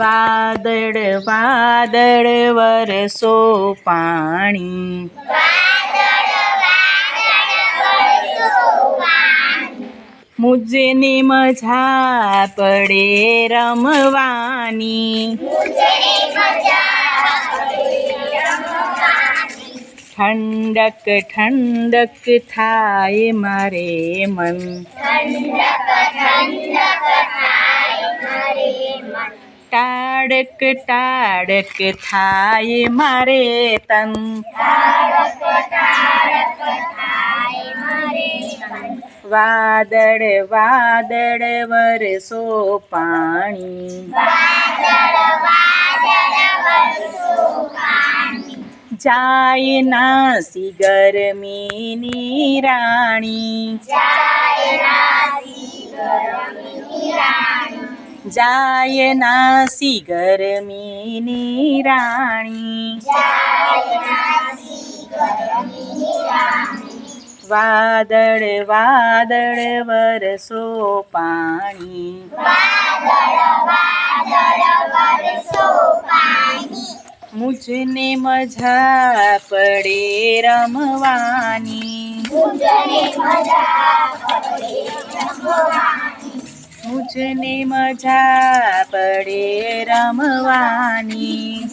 વાદળ વાદળ વરસો પાણી. મુજને મજા પડે રમવાની. ઠંડક ઠંડક થાય મારે મન. ટાળક ટાળક થાય મારે તન. વાદળ વાદળ વરસો પાણી. જાય નાસી ગરમીની રાણી. જાય નાસી ગરમીની રાણી. વાદળ વાદળ વરસો પાણી. મુજને મજા પડે રમવાની. મુજને મજા પડે રમવાની